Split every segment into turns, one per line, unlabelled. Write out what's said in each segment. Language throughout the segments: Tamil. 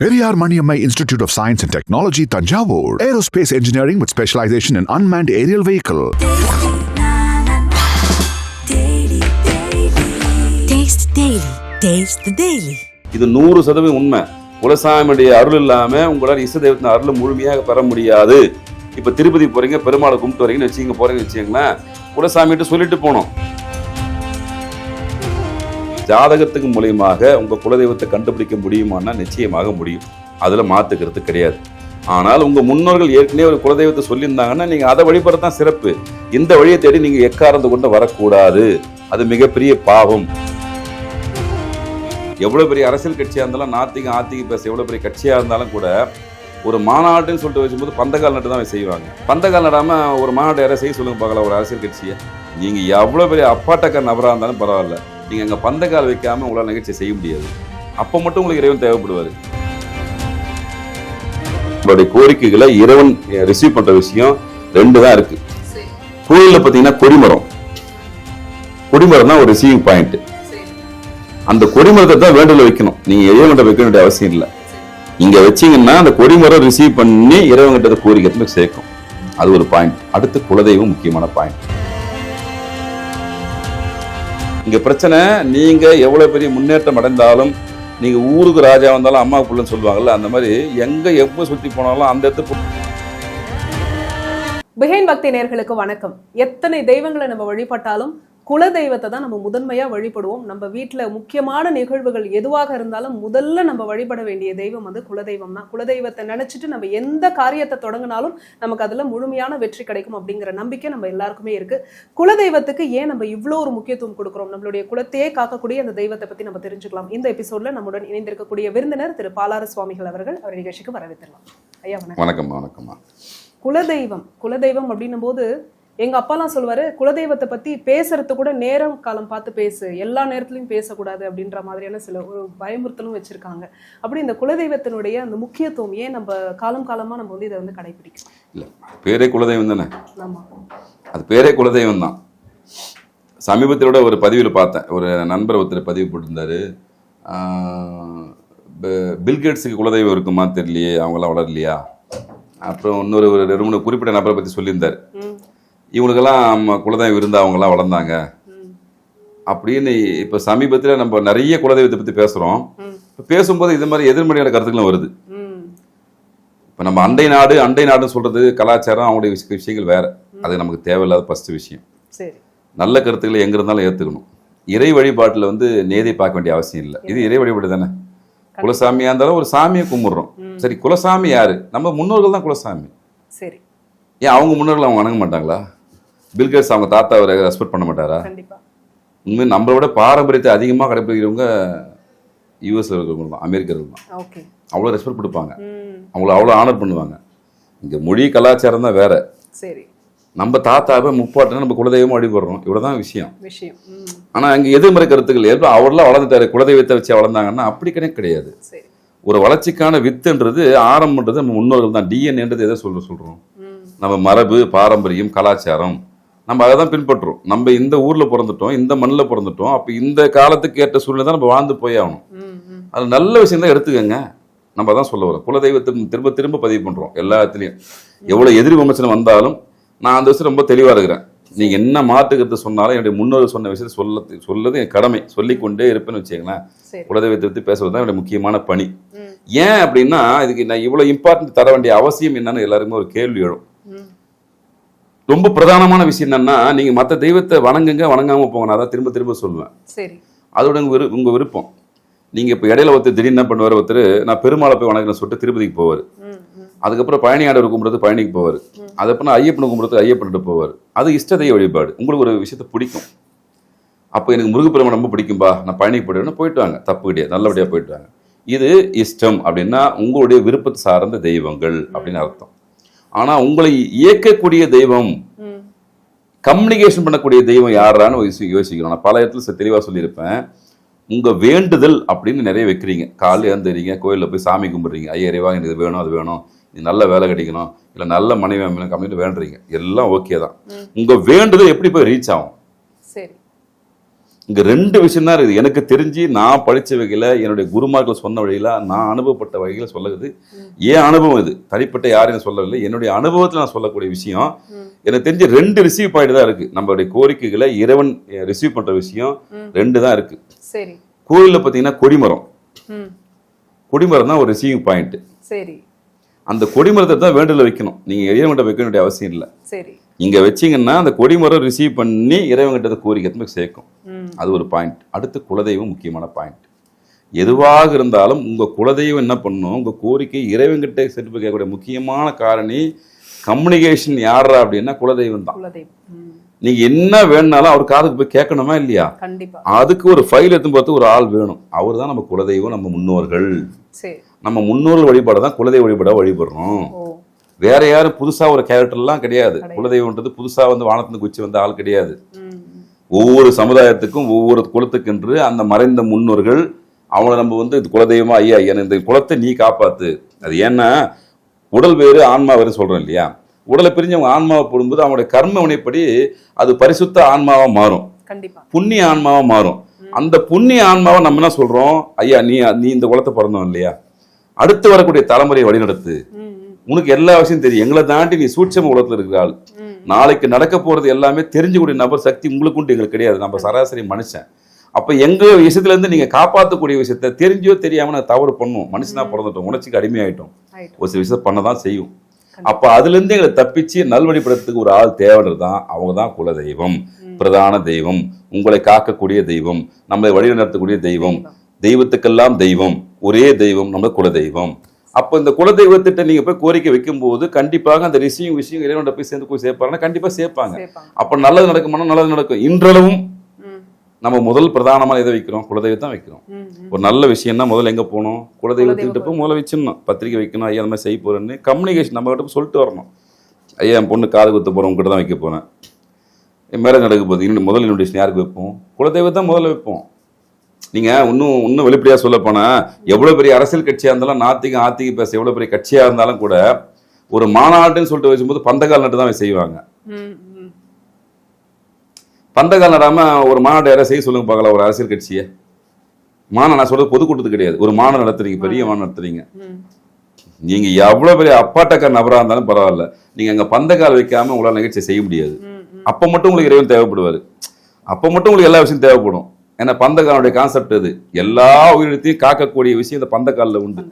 Periyar Maniammai Institute of Science and Technology, Tanjavur. Aerospace engineering with specialization in unmanned aerial vehicle.
Taste Daily. Taste the Daily.
இது நூறு சதவீதம் உண்மை குலசாமியுடைய அருள் இல்லாம உங்களால் இஷ்ட தெய்வத்தின் அருள் முழுமையாக பெற முடியாது இப்ப திருப்பதி போறீங்க பெருமாளை கும்பிட்டு வரீங்கன்னு வச்சுங்க போறீங்கன்னு வச்சுங்களேன் குலசாமிகிட்ட சொல்லிட்டு போனோம் ஜாதகத்துக்கு மூலியமாக உங்கள் குலதெய்வத்தை கண்டுபிடிக்க முடியுமான்னா நிச்சயமாக முடியும். அதில் மாத்துக்கிறது கிடையாது. ஆனால் உங்கள் முன்னோர்கள் ஏற்கனவே ஒரு குலதெய்வத்தை சொல்லியிருந்தாங்கன்னா நீங்கள் அதை வழிபடுறது சிறப்பு. இந்த வழியை தேடி நீங்கள் எக்காரந்து கொண்டு வரக்கூடாது. அது மிகப்பெரிய பாவம். எவ்வளோ பெரிய அரசியல் கட்சியாக இருந்தாலும் நாத்திகம் ஆத்திக பேச எவ்வளோ பெரிய கட்சியாக இருந்தாலும் கூட ஒரு மாநாடுன்னு சொல்லிட்டு வச்சும்போது பந்தக்கால் நட்டு தான் செய்வாங்க. பந்தக்கால் நடாமல் ஒரு மாநாடு யாரை செய்ய சொல்லுங்க பார்க்கலாம் ஒரு அரசியல் கட்சியை. நீங்கள் எவ்வளோ பெரிய அப்பாட்டக்க நபராக இருந்தாலும் பரவாயில்ல. நீங்கள் அங்கே பந்தக்கால் வைக்காமல் உங்களால் நிகழ்ச்சி செய்ய முடியாது. அப்போ மட்டும் உங்களுக்கு இறைவன் தேவைப்படுவார். உங்களுடைய கோரிக்கைகளை இறைவன் ரிசீவ் பண்ணுற விஷயம் ரெண்டு தான் இருக்கு. கோயிலில் பார்த்தீங்கன்னா கொடிமரம். கொடிமரம் தான் ஒரு ரிசீவிங் பாயிண்ட் அந்த கொடிமரத்தை தான் வேண்டுதல் வைக்கணும். நீங்க இறைவன்கிட்ட வைக்க வேண்டிய அவசியம் இல்லை. இங்க வச்சீங்கன்னா அந்த கொடிமரம் ரிசீவ் பண்ணி இறைவன்கிட்ட கோரிக்கை சேர்க்கும். அது ஒரு பாயிண்ட் அடுத்து குலதெய்வம் முக்கியமான பாயிண்ட் இங்க பிரச்சனை நீங்க எவ்வளவு பெரிய முன்னேற்றம் அடைந்தாலும் நீங்க ஊருக்கு ராஜா வந்தாலும் அம்மா பிள்ளைன்னு சொல்லுவாங்கல்ல அந்த மாதிரி எங்க எப்ப சுத்தி போனாலும் அந்த இடத்துக்கு
பிகைன் பக்தி நேர்களுக்கு வணக்கம். எத்தனை தெய்வங்களை நம்ம வழிபட்டாலும் குல தெய்வத்தை தான் நம்ம முதன்மையா வழிபடுவோம். நம்ம வீட்ல முக்கியமான நிகழ்வுகள் எதுவாக இருந்தாலும் முதல்ல நம்ம வழிபட வேண்டிய தெய்வம் வந்து குலதெய்வம் தான். குலதெய்வத்தை நினைச்சிட்டு நம்ம எந்த காரியத்தை தொடங்கினாலும் நமக்கு அதுல முழுமையான வெற்றி கிடைக்கும் அப்படிங்கிற நம்பிக்கை நம்ம எல்லாருக்குமே இருக்கு. குலதெய்வத்துக்கு ஏன் நம்ம இவ்வளோ ஒரு முக்கியத்துவம் கொடுக்குறோம்? நம்மளுடைய குலத்தையே காக்கக்கூடிய அந்த தெய்வத்தை பத்தி நம்ம தெரிஞ்சுக்கலாம். இந்த எபிசோட்ல நம்முடன் இணைந்திருக்கக்கூடிய விருந்தினர் திரு பாலாறு சுவாமிகள் அவர்கள் அவர் நிகழ்ச்சிக்கு வரவேற்றலாம் ஐயா வணக்கம்.
வணக்கம்மா வணக்கம்மா.
குலதெய்வம் குலதெய்வம் அப்படின்னும் போது எங்க அப்பாலாம் சொல்லுவாரு குலதெய்வத்தை பத்தி பேசுறது கூட நேரம் காலம் பார்த்து பேசு. எல்லா நேரத்துலயும் பேசக்கூடாது அப்படின்ற மாதிரியான சில ஒரு பயமுறுத்தலும் வச்சிருக்காங்க. அப்படி இந்த குலதெய்வத்தினுடைய அந்த முக்கியத்துவம் ஏன் நம்ம காலம் காலமா நம்ம வந்து இதை வந்து கடைபிடிக்கணும்
இல்லை பேரே குலதெய்வம் தானே?
ஆமா.
அது பேரே குலதெய்வம் தான். சமீபத்திலோட ஒரு பதிவில் பார்த்தேன். ஒரு நண்பர் ஒருத்தர் பதிவு போட்டிருந்தாரு. பில்கேட்ஸுக்கு குலதெய்வம் இருக்குமா தெரியலையே அவங்களாம் வளரலையா? அப்புறம் இன்னொரு ஒரு ரெண்டு மூணு குறிப்பிட்ட நபரை பற்றி சொல்லியிருந்தார்.
ம்,
இவனுக்கெல்லாம் நம்ம குலதெய்வம் இருந்தா அவங்கெல்லாம் வளர்ந்தாங்க. அப்படின்னு இப்போ சமீபத்தில் நம்ம நிறைய குலதெய்வத்தை பற்றி பேசுகிறோம் பேசும்போது இது மாதிரி எதிர்மறையான கருத்துக்களும் வருது. இப்போ நம்ம அண்டை நாடு அண்டை நாடுன்னு சொல்கிறது கலாச்சாரம் அவங்களுடைய விஷ- விஷயங்கள் வேறு. அது நமக்கு தேவையில்லாத ஃபஸ்ட்டு விஷயம். நல்ல கருத்துக்களை எங்க இருந்தாலும் ஏத்துக்கணும். இறை வழிபாட்டுல வந்து நேதை பார்க்க வேண்டிய அவசியம் இல்லை. இது இறை வழிபாடு தானே? குலசாமியா இருந்தாலும் ஒரு சாமியை கும்பிடுறோம். சரி குலசாமி யாரு? நம்ம முன்னோர்கள் தான் குலசாமி.
சரி.
ஏன் அவங்க முன்னோர்கள் அவங்க வணங்க மாட்டாங்களா? பில்கேட்ஸ் அவங்க தாத்தா அவரை ரெஸ்பெக்ட் பண்ண மாட்டாரா?
கண்டிப்பா.
உண்மையை நம்மளை விட பாரம்பரியத்தை அதிகமாக கடைபிடிக்கிறவங்க யூஎஸ் இருக்கிறவங்க தான் அமெரிக்கர்கள் தான். அவ்வளோ ரெஸ்பெக்ட் கொடுப்பாங்க. அவங்கள அவ்வளோ ஆனர் பண்ணுவாங்க. இங்கே மொழி கலாச்சாரம் தான் வேற.
சரி.
நம்ம தாத்தாவை முப்பாட்டுன்னு நம்ம குலதெய்வம் வழிபடுறோம் இவ்வளோதான் விஷயம்.
விஷயம். ம்.
ஆனா அங்க எதிர்மறை கருத்துக்கள் ஏற்ப அவர்லாம் வளர்ந்துட்டாரு குலதெய்வத்தை வச்சு வளர்ந்தாங்கன்னா அப்படி கிடையாது. கிடையாது ஒரு வளர்ச்சிக்கான வித்துன்றது ஆரம்பன்றது நம்ம முன்னோர்கள் தான். டிஎன்ஏன்றது எதை சொல்ற சொல்றோம்?
ம்.
நம்ம மரபு பாரம்பரியம் கலாச்சாரம். நம்ம அதை தான் பின்பற்றுறோம். நம்ம இந்த ஊர்ல பிறந்துட்டோம் இந்த மண்ணில் பிறந்துட்டோம் அப்ப இந்த காலத்துக்கு ஏற்ற சூழ்நிலை தான் நம்ம வாழ்ந்து போய் ஆகணும். அது நல்ல விஷயம் தான் எடுத்துக்கங்க. நம்ம தான் சொல்ல வரோம். குலதெய்வத்தை திரும்ப திரும்ப பதிவு பண்றோம் எல்லா இடத்துலையும் எவ்வளவு எதிர் விமர்சனம் வந்தாலும் நான் அந்த விஷயம் ரொம்ப தெளிவா இருக்கிறேன். நீங்க என்ன மாற்றுக்கிறது சொன்னாலும் என்னுடைய முன்னோர்கள் சொன்ன விஷயத்தை சொல்ல சொல்லது என் கடமை. சொல்லிக்கொண்டே இருப்பேன்னு வச்சுக்கங்களேன். குலதெய்வத்தை பற்றி பேசுறது தான் என்னுடைய முக்கியமான பணி. ஏன் அப்படின்னா இதுக்கு நான் இவ்வளவு இம்பார்ட்டன்ட் தர வேண்டிய அவசியம் என்னன்னு எல்லாருக்குமே ஒரு கேள்வி எழும். ரொம்ப பிரதானமான விஷயம் என்னன்னா நீங்க மற்ற தெய்வத்தை வணங்குங்க வணங்காம போங்க. நான் அதான் திரும்ப திரும்ப சொல்லுவேன்.
சரி.
அதோட உங்க விரு உங்க விருப்பம். நீங்க இப்ப இடையில ஒருத்தர் திடீர்னு என்ன பண்ணுவார் ஒருத்தர் நான் பெருமாளை போய் வணங்குறேன்னு சொல்லிட்டு திருப்பதிக்கு போவார். அதுக்கப்புறம் பழனி ஆண்டவர் கும்பிடுறது பழனிக்கு போவார். அதுக்கப்புறம் ஐயப்பனை கும்பிடுறது ஐயப்பன்ட்டு போவார். அது இஷ்ட தெய்வ வழிபாடு. உங்களுக்கு ஒரு விஷயத்த பிடிக்கும். அப்போ எனக்கு முருகப்பெருமான் ரொம்ப பிடிக்கும்பா நான் பழனிக்கு போயிடுவேன்னா போயிட்டு வாங்க தப்பு கிடையாது. நல்லபடியாக போயிட்டு வாங்க இது இஷ்டம் அப்படின்னா உங்களுடைய விருப்பத்தை சார்ந்த தெய்வங்கள் அப்படின்னு அர்த்தம். ஆனால் உங்களை இயக்கக்கூடிய தெய்வம் கம்யூனிகேஷன் பண்ணக்கூடிய தெய்வம் யாரான்னு யோசி- யோசிக்கணும். நான் பல இடத்துல தெ- தெளிவா சொல்லியிருப்பேன். உங்க வேண்டுதல் அப்படின்னு நிறைய வைக்கிறீங்க. காலையில் எழுந்துறீங்க கோயிலில் போய் சாமி கும்பிடுறீங்க. ஐயா இறைவா எனக்கு இது வேணும் அது வேணும். இது நல்ல வேலை கிடைக்கணும். இல்லை நல்ல மனைவி அமையணும் அப்படின்னு வேண்டுறீங்க. எல்லாம் ஓகே தான். உங்க வேண்டுதல் எப்படி போய் ரீச் ஆகும்? இங்க ரெண்டு விஷயம் தான் இருக்குது. எனக்கு தெரிஞ்சு நான் படிச்ச வகையில என்னுடைய குருமார்கள் சொன்ன வழியில நான் அனுபவப்பட்ட வகையில சொல்லுது ஏன் அனுபவம் இது? தனிப்பட்ட யாரையும் சொல்லவில்லை. என்னுடைய அனுபவத்துல நான் சொல்லக்கூடிய விஷயம் எனக்கு தெரிஞ்சு ரெண்டு ரிசீவ் பாயிண்ட் தான் இருக்கு. நம்மளுடைய கோரிக்கைகளை இறைவன் ரிசீவ் பண்ற விஷயம் ரெண்டு தான் இருக்கு.
சரி.
கோயில்ல பாத்தீங்கன்னா கொடிமரம். கொடிமரம் தான் ஒரு ரிசீவிங் பாயிண்ட்
சரி.
அந்த கொடிமரத்தை தான் வேண்டுதல வைக்கணும். நீங்க இறைவன்கிட்ட வைக்க வேண்டிய அவசியம் இல்லை.
சரி.
இங்க வச்சீங்கன்னா அந்த கொடிமரம் ரிசீவ் பண்ணி இறைவன்கிட்ட கோரிக்கை சேர்க்கும். அது ஒரு பாயிண்ட் அடுத்து குலதெய்வம் முக்கியமான பாயிண்ட் எதுவாக இருந்தாலும் உங்க குலதெய்வம் என்ன பண்ணும்? உங்க கோரிக்கை இறைவன்கிட்ட சென்று கேட்கக்கூடிய முக்கியமான காரணி கம்யூனிகேஷன் யாரா அப்படின்னா குலதெய்வம் தான். நீங்க என்ன வேணுனாலும் அவர் காதுக்கு போய் கேட்கணுமா இல்லையா? அதுக்கு ஒரு ஃபைல் எடுத்து பார்த்து ஒரு ஆள் வேணும். அவர் தான் நம்ம குலதெய்வம் நம்ம முன்னோர்கள். நம்ம முன்னோர்கள் வழிபாடு தான் குலதெய்வ வழிபாடா வழிபடுறோம். வேற யாரும் புதுசா ஒரு கேரக்டர்லாம் கிடையாது. குலதெய்வம்ன்றது புதுசா வந்து வானத்துல குச்சி வந்த ஆள் கிடையாது. ஒவ்வொரு சமுதாயத்துக்கும் ஒவ்வொரு குலத்துக்கென்று அந்த மறைந்த முன்னோர்கள் அவங்கள நம்ம வந்து இது குலதெய்வமா ஐயா ஐயா இந்த குலத்தை நீ காப்பாத்து. அது ஏன்னா உடல் வேறு ஆன்மா வேறு சொல்றோம் இல்லையா? உடலை பிரிஞ்சு அவங்க ஆன்மாவை போடும்போது அவங்களுடைய கர்ம வினைப்படி அது பரிசுத்த ஆன்மாவா மாறும். புண்ணிய ஆன்மாவா மாறும். அந்த புண்ணிய ஆன்மாவை நம்ம என்ன சொல்றோம்? ஐயா நீ நீ இந்த குலத்தை பிறந்தவன் இல்லையா? அடுத்து வரக்கூடிய தலைமுறையை வழிநடத்து. உனக்கு எல்லா விஷயம் தெரியும். எங்களை தாண்டி நீ சூட்சம உலகத்துல இருக்கிற ஆள்
ம்.
நாளைக்கு நடக்க போறது எல்லாமே தெரிஞ்சுக்கூடிய நபர் சக்தி உங்களுக்கு உண்டு எங்களுக்கு கிடையாது. நம்ம சராசரி மனுஷன். அப்ப எங்க விஷயத்துல இருந்து நீங்க காப்பாற்றக்கூடிய விஷயத்த தெரிஞ்சோ தெரியாம நான் தவறு பண்ணும் மனுஷனா பிறந்துட்டோம். உணர்ச்சிக்கு அடிமையாயிட்டோம்.
ஆயிட்டோம்.
ஒரு சில விஷயத்த பண்ணதான் செய்யும். அப்ப அதுல இருந்து எங்களை தப்பிச்சு நல்வழிப்படுறதுக்கு ஒரு ஆள் தேவைன்றது தான் அவங்க தான் குல தெய்வம். பிரதான தெய்வம். உங்களை காக்கக்கூடிய தெய்வம். நம்மளை வழிநடத்தக்கூடிய தெய்வம். தெய்வத்துக்கெல்லாம் தெய்வம் ஒரே தெய்வம் நம்ம குல தெய்வம் அப்போ இந்த குல தெய்வத்திட்ட நீங்க போய் கோரிக்கை வைக்கும்போது கண்டிப்பாக அந்த ரிஷியும் விஷயம் இறைவன்கிட்ட போய் சேர்ந்து போய் சேர்ப்பாங்கன்னா கண்டிப்பா சேர்ப்பாங்க. அப்ப நல்லது நடக்குமானா நல்லது நடக்கும். இன்றளவும் நம்ம முதல் பிரதானமா எதை வைக்கிறோம்? குலதெய்வம் தான் வைக்கிறோம். ஒரு நல்ல விஷயம்னா முதல்ல எங்க போகணும்? குலதெய்வத்துக்கிட்ட போய் முதல்ல வச்சிடணும். பத்திரிக்கை வைக்கணும் ஐயா அந்த மாதிரி செய்ய போறேன்னு கம்யூனிகேஷன் நம்ம கிட்ட சொல்லிட்டு வரணும். ஐயா என் பொண்ணு காது குத்த போறோம் உங்ககிட்ட தான் வைக்க என் மேரேஜ் நடக்க போகுது. முதல் இன்விடேஷன் யாருக்கு வைப்போம். குலதெய்வம் தான் முதல்ல வைப்போம். நீங்க இன்னும் இன்னும் வெளிப்படையா சொல்ல போனா எவ்வளவு பெரிய அரசியல் கட்சியா இருந்தாலும் நாத்திகம் ஆத்திக பேச எவ்வளவு பெரிய கட்சியா இருந்தாலும் கூட ஒரு மாநாட்டுன்னு சொல்லிட்டு வச்சும்போது பந்தக்கால் நட்டு தான் செய்வாங்க. பந்தக்கால் நடாம ஒரு மாநாடு யாராவது செய்ய சொல்லுங்க பார்க்கலாம் ஒரு அரசியல் கட்சியை. மாநாடு நான் சொல்றது பொதுக்கூட்டத்துக்கு கிடையாது. ஒரு மாநாடு நடத்துறீங்க பெரிய மாநாடு நடத்துறீங்க. நீங்க எவ்வளவு பெரிய அப்பாட்டக்கார நபரா இருந்தாலும் பரவாயில்ல. நீங்க அங்க பந்தக்கால் வைக்காம உங்களால நிகழ்ச்சி செய்ய முடியாது. அப்ப மட்டும் உங்களுக்கு இறைவன் தேவைப்படுவாரு. அப்ப மட்டும் உங்களுக்கு எல்லா விஷயம் தேவைப்படும். ஏன்னா பந்தக்காலனுடைய கான்செப்ட் அது எல்லா உயிரினத்தையும் காக்கக்கூடிய விஷயம் இந்த பந்தக்காலில் உண்டு.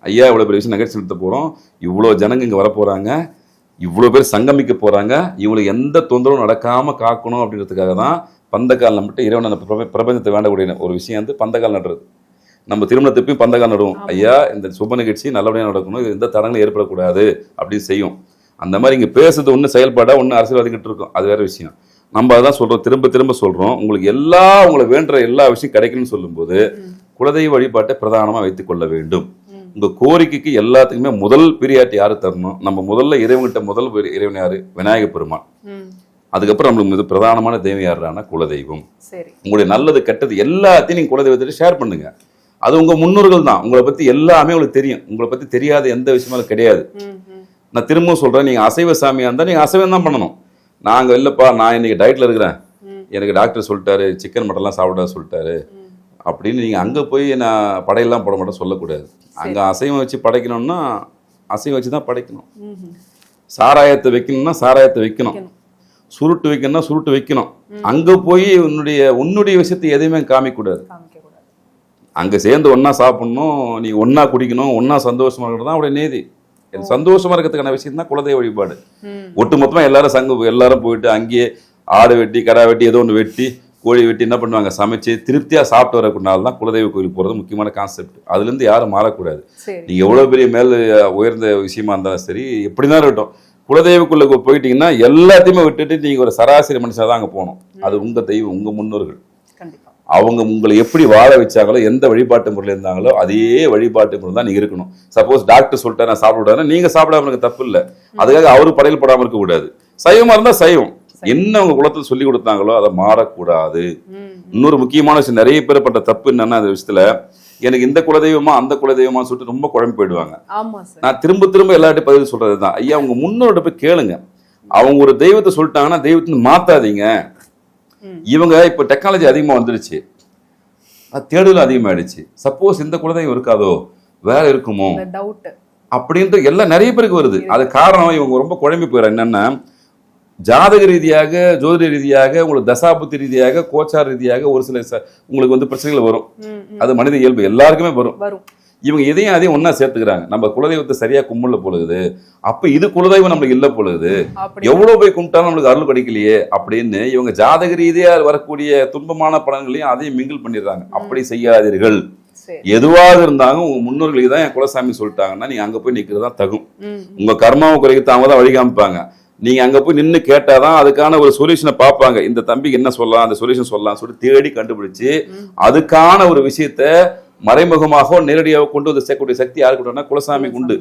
ஐயா இவ்வளவு பெரிய விஷயம் நிகழ்ச்சி நடத்த போறோம். இவ்வளவு ஜனங்க இங்க வர போறாங்க. இவ்வளவு பேர் சங்கமிக்க போறாங்க. இவங்களுக்கு எந்த தொந்தரவும் நடக்காம காக்கணும் அப்படின்றதுக்காக தான் பந்தக்கால் நம்மகிட்ட இறைவன் அந்த பிரப- பிரபஞ்சத்தை வேண்டக்கூடிய ஒரு விஷயம் வந்து பந்தக்கால் நடுறது. நம்ம திருமணத்துப்பையும் பந்தக்கால் நடுவோம். ஐயா இந்த சுப நிகழ்ச்சி நல்லபடியா நடக்கணும். இது எந்த தடங்களும் ஏற்படக்கூடாது அப்படின்னு செய்யும். அந்த மாதிரி இங்க பேசுறது ஒண்ணு செயல்பாடா ஒண்ணு அரசியல்வாதிக்கிட்டு இருக்கும். அது வேற விஷயம். நம்ம அதான் சொல்றோம் திரும்ப திரும்ப சொல்றோம். உங்களுக்கு எல்லா உங்களுக்கு வேண்ட எல்லா விஷயம் கிடைக்கணும்னு சொல்லும்போது குலதெய்வ வழிபாட்டை பிரதானமா வைத்துக் கொள்ள வேண்டும். உங்க கோரிக்கைக்கு எல்லாத்துக்குமே முதல் பிரியாட்டி யாரு தரணும்? நம்ம முதல்ல இறைவன்கிட்ட முதல் இறைவன் யாரு? விநாயக பெருமான். அதுக்கப்புறம் நம்மளுக்கு மிக பிரதானமான தெய்வம் யாருன்னா குலதெய்வம்.
சரி.
உங்களுடைய நல்லது கெட்டது எல்லாத்தையும் நீங்க குலதெய்வத்திட்ட ஷேர் பண்ணுங்க. அது உங்க முன்னோர்கள் தான். உங்களை பத்தி எல்லாமே உங்களுக்கு தெரியும். உங்களை பத்தி தெரியாத எந்த விஷயமும் கிடையாது. நான் திரும்பவும் சொல்றேன் நீங்க அசைவ சாமியா இருந்தா நீங்க அசைவம் தான் பண்ணணும். நாங்க இல்லப்பா நான் இன்னைக்கு டயட்ல இருக்கிறேன். எனக்கு டாக்டர் சொல்லிட்டாரு சிக்கன் மட்டன்லாம் சாப்பிட சொல்லிட்டாரு. அப்படின்னு நீங்க அங்க போய் நான் படையெல்லாம் போட மாட்டேன் சொல்லக்கூடாது. அங்க அசைவம் வச்சு படைக்கணும்னா அசைவம் வச்சு தான் படைக்கணும். சாராயத்தை வைக்கணும்னா சாராயத்தை வைக்கணும். சுருட்டு வைக்கணும்னா சுருட்டு வைக்கணும். அங்க போய் உன்னுடைய உன்னுடைய விஷயத்தை எதையுமே காமிக்கக்கூடாது.
காமிக்க கூடாது
அங்க சேர்ந்து ஒண்ணா சாப்பிடணும் நீ ஒண்ணா குடிக்கணும் ஒண்ணா சந்தோஷமா இருக்கிறது தான் அவருடைய நீதி. சந்தோஷமா இருக்கிறதுக்கான விஷயம் தான் குலதெய்வ வழிபாடு.
ம்.
ஒட்டுமொத்தமா எல்லாரும் சங்கம் எல்லாரும் போயிட்டு அங்கேயே ஆடு வெட்டி கடா வெட்டி ஏதோ ஒன்று வெட்டி கோழி வெட்டி என்ன பண்ணுவாங்க? சமைச்சு திருப்தியா சாப்பிட்டு வரக்கூடியனால தான் குலதெய்வ கோயிலுக்கு போறது முக்கியமான கான்செப்ட் அதுல இருந்து யாரும் மாறக்கூடாது. நீங்க எவ்வளவு பெரிய மேல் உயர்ந்த விஷயமா இருந்தாலும் சரி எப்படிதான் இருக்கட்டும். குலதெய்வக்குள்ள போயிட்டீங்கன்னா எல்லாத்தையுமே விட்டுட்டு நீங்க ஒரு சராசரி மனுஷனா தான் அங்க போகணும். அது உங்க தெய்வம் உங்க முன்னோர்கள்.
கண்டிப்பா.
அவங்க உங்களை எப்படி வாழ வச்சாங்களோ எந்த வழிபாட்டு முறையில் இருந்தாங்களோ அதே வழிபாட்டு முறை தான் நீங்க இருக்கணும். சப்போஸ் டாக்டர் சொல்லிட்டா நான் சாப்பிட நீங்க சாப்பிடாம இருக்க தப்பு இல்ல. அதுக்காக அவரு படையல் போடாம இருக்க கூடாது. சைவமா இருந்தா சைவம். என்ன உங்க குலத்துல சொல்லி கொடுத்தாங்களோ அதை மாறக்கூடாது. இன்னொரு முக்கியமான விஷயம் நிறைய பேர் பண்ற தப்பு என்னன்னா அந்த விஷயத்துல எனக்கு இந்த குலதெய்வமா அந்த குலதெய்வமா சொல்லிட்டு ரொம்ப குழம்பு போயிடுவாங்க. நான் திரும்ப திரும்ப எல்லார்ட்டையும் பதில் சொல்றது தான் ஐயா உங்க முன்னோர்கிட்ட போய் கேளுங்க. அவங்க ஒரு தெய்வத்தை சொல்லிட்டாங்கன்னா தெய்வத்தை மாத்தாதீங்க. இவங்க இப்ப டெக்னாலஜி அதிகமா வந்துருச்சு அது தேடுதல் அதிகமாயிடுச்சு. சப்போஸ் இந்த குலதெய்வம் இருக்காதோ வேற இருக்குமோ? அப்படின்ற எல்லாம் நிறைய பேருக்கு வருது. அது காரணம் இவங்க ரொம்ப குழம்பி போயிடும் என்னன்னா ஜாதக ரீதியாக ஜோதிட ரீதியாக உங்களுக்கு தசாபுத்தி ரீதியாக கோச்சார ரீதியாக ஒரு சில உங்களுக்கு வந்து பிரச்சனைகள் வரும். அது மனித இயல்பு. எல்லாருக்குமே வரும்.
வரும்.
இவங்க இதையும் அதையும் ஒண்ணா சேர்த்துக்கிறாங்க. நம்ம குலதெய்வத்தை சரியா கும்பிடல பொழுது அப்ப இது குலதெய்வம் நம்மளுக்கு இல்ல பொழுது எவ்வளவு போய் கும்பிட்டாலும் நம்மளுக்கு அருள் கிடைக்கலையே அப்படின்னு இவங்க ஜாதக ரீதியா வரக்கூடிய துன்பமான பலன்களையும் அதையும் மிங்கிள் பண்ணிடுறாங்க. அப்படி செய்யாதீர்கள். எதுவாக இருந்தாலும் உங்க முன்னோர்களுக்கு தான் என் குலசாமி சொல்லிட்டாங்கன்னா நீங்க அங்க போய் நிக்கிறது தான் தகும் உங்க கர்மாவை குறைக்க அவங்க தான் வழி காமிப்பாங்க. நீங்க அங்க போய் நின்னு கேட்டாதான் அதுக்கான ஒரு சொல்யூஷனை பார்ப்பாங்க. இந்த தம்பிக்கு என்ன சொல்லலாம் அந்த சொல்யூஷன் சொல்லலாம் சொல்லிட்டு தேடி கண்டுபிடிச்சு அதுக்கான ஒரு விஷயத்த மறைமுகமாக நேரடியாக கொண்டு வந்து சேர்க்கக்கூடிய சக்தி யாருக்கு குலசாமிக்கு உண்டு.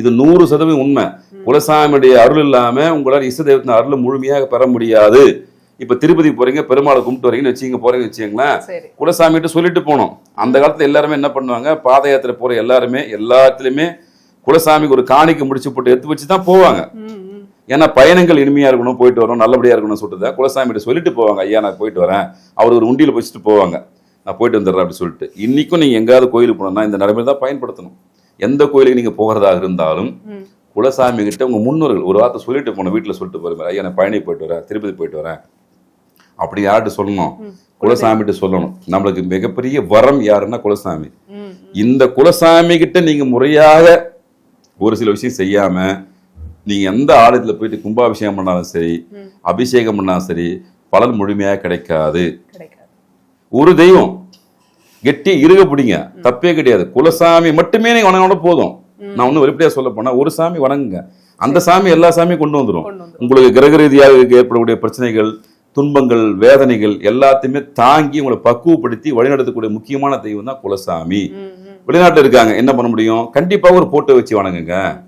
இது நூறு சதவீதம் உண்மை. குலசாமியுடைய அருள் இல்லாம உங்களால் இஷ்ட தெய்வத்தின் அருள் முழுமையாக பெற முடியாது. இப்ப திருப்பதி போறீங்க பெருமாளை கும்பிட்டு வரீங்கன்னு வச்சுங்க போறீங்கன்னு வச்சுங்களேன் குலசாமிகிட்ட சொல்லிட்டு போனோம். அந்த காலத்துல எல்லாருமே என்ன பண்ணுவாங்க பாத யாத்திரை போற எல்லாருமே எல்லாத்துலயுமே குலசாமிக்கு ஒரு காணிக்கை முடிச்சு போட்டு எடுத்து வச்சு தான் போவாங்க ஏன்னா பயணங்கள் இனிமையா இருக்கணும் போயிட்டு வரணும் நல்லபடியா இருக்கணும்னு சொல்லிட்டு குலசாமிகிட்ட சொல்லிட்டு போவாங்க ஐயா நான் போயிட்டு வரேன். அவர் ஒரு உண்டியில வச்சுட்டு போவாங்க. நான் போயிட்டு வந்துடுறேன் அப்படின்னு சொல்லிட்டு. இன்னைக்கும் நீங்க எங்கேயாவது கோயிலுக்கு போனோம்னா இந்த நடைமுறை தான் பயன்படுத்தணும். எந்த கோயிலுக்கு நீங்க போகிறதாக இருந்தாலும். குலசாமி கிட்ட உங்க முன்னோர்கள் ஒரு வார்த்தை சொல்லிட்டு போகணும் வீட்டுல சொல்லிட்டு போறேன் ஐயா நான் பழனி போயிட்டு வரேன் திருப்பதி போயிட்டு வரேன். அப்படி யார்கிட்ட சொல்லணும்? குலசாமிகிட்ட சொல்லணும். நம்மளுக்கு மிகப்பெரிய வரம் யாருன்னா குலசாமி. இந்த குலசாமி கிட்ட நீங்க முறையாக ஒரு சில விஷயம் செய்யாம நீங்க எந்த ஆலயத்துல போயிட்டு கும்பாபிஷேகம் பண்ணாலும் சரி. அபிஷேகம் பண்ணாலும் சரி பலன் முழுமையாக கிடைக்காது. ஒரு தெய்வம். கெட்டி இருக பிடிங்க. தப்பே கிடையாது. குலசாமி மட்டுமே நீங்க வணங்கினோட போதும். நான் ஒன்னும் வெளிப்படையா சொல்ல போனா ஒரு சாமி வணங்குங்க. அந்த சாமி எல்லா சாமியும் கொண்டு வந்துரும். உங்களுக்கு கிரக ரீதியாக ஏற்படக்கூடிய பிரச்சனைகள் துன்பங்கள் வேதனைகள் எல்லாத்தையுமே தாங்கி உங்களை பக்குவப்படுத்தி வழிநடத்தக்கூடிய முக்கியமான தெய்வம் தான் குலசாமி வெளிநாட்டுல இருக்காங்க. என்ன பண்ண முடியும்? கண்டிப்பா ஒரு போட்டோ வச்சு வணங்குங்க.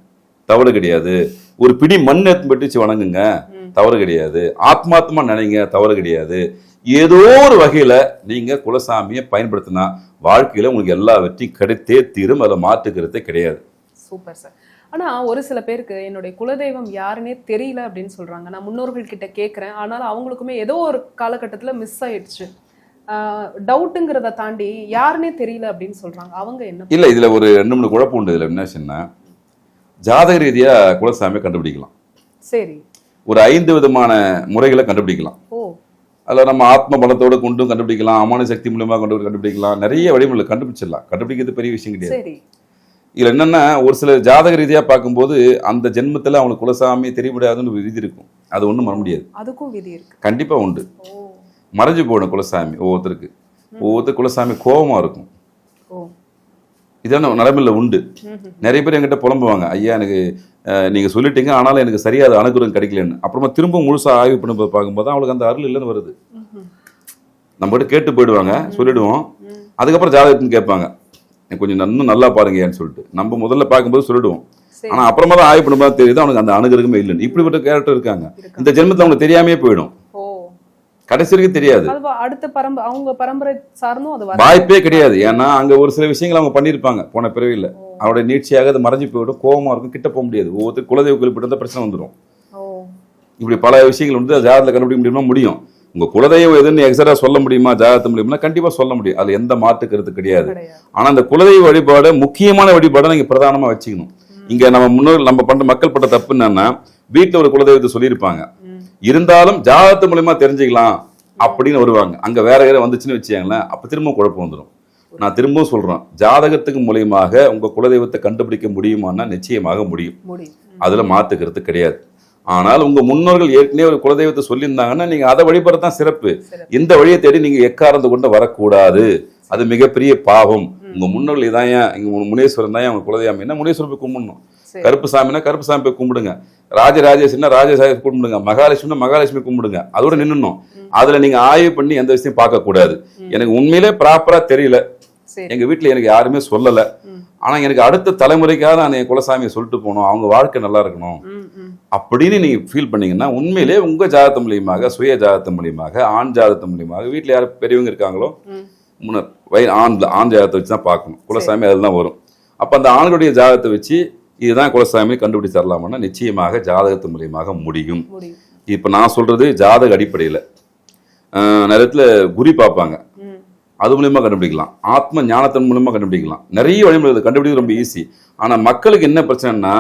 தவறு கிடையாது. ஒரு பிடி மண் எடுத்து வச்சு வணங்குங்க. தவறு கிடையாது. ஆத்மாத்மா நினைங்க. தவறு கிடையாது. ஏதோ ஒரு வகையில நீங்க குலசாமியை பயன்படுத்தினா வாழ்க்கையில உங்களுக்கு எல்லா வெற்றியும் கிடைத்தே தீரும். அதுல மாற்றுக்கிறதே கிடையாது.
Super sir. ஆனா ஒரு சில பேருக்கு என்னுடைய குலதெய்வம் யாருன்னே தெரியல அப்படின்னு சொல்றாங்க. நான் முன்னோர்கள் கிட்ட கேட்கறேன் ஆனாலும் அவங்களுக்குமே ஏதோ ஒரு காலகட்டத்துல மிஸ் ஆயிடுச்சு. டவுட்டுங்கிறத தாண்டி யாருன்னே தெரியல அப்படின்னு சொல்றாங்க. அவங்க என்ன
இல்ல இதுல ஒரு ரெண்டு மூணு குழப்பம் உண்டு. இதுல என்ன சொன்னா ஜாதக ரீதியா குலசாமியை கண்டுபிடிக்கலாம்.
சரி.
ஒரு ஐந்து விதமான முறைகளை கண்டுபிடிக்கலாம். அதில் நம்ம ஆத்ம பலத்தோட கொண்டும் கண்டுபிடிக்கலாம் அமான சக்தி மூலியமா கொண்டு கண்டுபிடிக்கலாம். நிறைய வழிமுறை கண்டுபிடிச்சிடலாம். கண்டுபிடிக்கிறது பெரிய விஷயம் கிடையாது. இதுல என்னன்னா ஒரு சில ஜாதக ரீதியா பார்க்கும்போது அந்த ஜென்மத்துல அவங்களுக்கு குலசாமி தெரியவிடாதுன்னு ஒரு விதி இருக்கும். அது ஒண்ணும் பண்ண முடியாது.
அதுக்கும் விதி இருக்கு.
கண்டிப்பா உண்டு. மறைஞ்சு போயிடும் குலசாமி ஒவ்வொருத்தருக்கு. ஒவ்வொருத்தர் குலசாமி கோபமா இருக்கும்.
ஓ.
இதான நடைமுறையில் உண்டு. நிறைய பேர் என்கிட்ட புலம்புவாங்க. ஐயா எனக்கு அஹ், நீங்க சொல்லிட்டீங்க ஆனாலும் எனக்கு சரியா அது அனுகிரகம் கிடைக்கலன்னு. அப்புறமா திரும்ப முழுசா ஆய்வு பண்ணி பார்க்கும்போது தான் அவங்களுக்கு அந்த அருள் இல்லைன்னு வருது.
ம்ஹும்.
நம்ம கிட்ட கேட்டு போயிடுவாங்க சொல்லிடுவோம். அதுக்கப்புறம் ஜாதகத்துன்னு கேட்பாங்க. "எனக்கு கொஞ்சம் இன்னும் நல்லா பாருங்கன்னு சொல்லிட்டு. நம்ம முதல்ல பார்க்கும்போது சொல்லிடுவோம்.
சரி.
ஆனா அப்புறமா தான் ஆய்வு பண்ணும்போது தெரியுது அவனுக்கு அந்த அணுகருக்குமே இல்லைன்னு. இப்படிப்பட்ட கேரக்டர் இருக்காங்க. இந்த ஜென்மத்துல அவங்களுக்கு தெரியாமே போயிடும். கடைசி வரைக்கும் தெரியாது.
அது அடுத்த பரம்பரை அவங்க பரம்பரை சார்ந்தும் அது
வாய்ப்பே கிடையாது. ஏன்னா அங்க ஒரு சில விஷயங்கள் அவங்க பண்ணியிருப்பாங்க. போன பிறவியில் அவருடைய நீட்சியாக அது மறைஞ்சு போயிடும். கோவமா இருக்கும். கிட்ட போக முடியாது. ஒவ்வொருத்தர் குலதெய்வ குறிப்பிட்டு பிரச்சனை வந்துடும் இப்படி பல விஷயங்கள் வந்து ஜாதகத்தில் கண்டுபிடிக்க முடியுமா? முடியும். உங்க குலதெய்வம் எதுன்னு எக்ஸரா சொல்ல முடியுமா? ஜாதகத்து முடியுமா? கண்டிப்பா சொல்ல முடியும். அதுல எந்த மாற்று கருத்து கிடையாது. ஆனா அந்த குலதெய்வ வழிபாடு முக்கியமான வழிபாடை நீங்க பிரதானமா வச்சுக்கணும். இங்க நம்ம முன்னோர் நம்ம பண்ற மக்கள் பட்ட தப்பு என்னன்னா வீட்டுல ஒரு குலதெய்வத்தை சொல்லியிருப்பாங்க. இருந்தாலும் ஜாதகத்து மூலியமா தெரிஞ்சுக்கலாம் அப்படின்னு வருவாங்க. அங்க வேற வேற வந்துச்சுன்னு வச்சுக்கோங்களேன் அப்ப திரும்ப குழப்பம் வந்துடும் நான் திரும்பவும் சொல்றேன் ஜாதகத்துக்கு மூலியமாக உங்க குலதெய்வத்தை கண்டுபிடிக்க முடியுமான்னா நிச்சயமாக முடியும். அதுல மாத்துக்கிறது கிடையாது. ஆனால் உங்க முன்னோர்கள் ஏற்கனவே ஒரு குலதெய்வத்தை சொல்லியிருந்தாங்கன்னா நீங்க அதை வழிபடத்தான் சிறப்பு.
சிறப்பு.
இந்த வழியை தேடி நீங்க எக்காரந்து கொண்டு வரக்கூடாது. அது மிகப்பெரிய பாவம். உங்க முன்னோர்கள் இதான் ஏன் இங்க முனீஸ்வரன் தான் அவங்க குலதெய்வம்? என்ன முனீஸ்வரன் கும்பிடணும். கருப்பு சாமினா கருப்பு சாமி போய் கும்பிடுங்க. ராஜராஜேஸ்வரனா ராஜராஜ கும்பிடுங்க. மகாலட்சுமினா மகாலட்சுமி கும்பிடுங்க. அதோட நின்னுணும் அதுல நீங்க ஆய்வு பண்ணி எந்த விஷயம் பார்க்க கூடாது எனக்கு உண்மையிலே ப்ராப்பரா தெரியல. எங்க வீட்டுல எனக்கு யாருமே சொல்லல. ஆனா எனக்கு அடுத்த தலைமுறைக்காக நான் என் குலசாமியை சொல்லிட்டு போகணும். அவங்க வாழ்க்கை நல்லா இருக்கணும். அப்படின்னு நீங்க ஃபீல் பண்ணீங்கன்னா உண்மையிலே உங்க ஜாதகம் மூலியமாக சுய ஜாதகம் மூலியமாக ஆண் ஜாதகம் மூலியமாக வீட்டுல யார் பெரியவங்க இருக்காங்களோ
ம்.
முன்ன வய ஆண் ஆண் ஜாதகத்தை வச்சு தான் பார்க்கணும். குலசாமி அதில் தான் வரும். அப்ப அந்த ஆண்களுடைய ஜாதகத்தை வச்சு இதுதான் குலசாமி கண்டுபிடிச்சு தரலாம்னா நிச்சயமாக ஜாதகத்து மூலியமாக முடியும். இப்ப நான் சொல்றது ஜாதக அடிப்படையில. இடத்துல குறி பார்ப்பாங்க. அது மூலியமா கண்டுபிடிக்கலாம். ஆத்ம ஞானத்தின் மூலியமா கண்டுபிடிக்கலாம். நிறைய வழிமுறை கண்டுபிடிக்கிறது ரொம்ப ஈஸி ஆனா மக்களுக்கு என்ன பிரச்சனைனா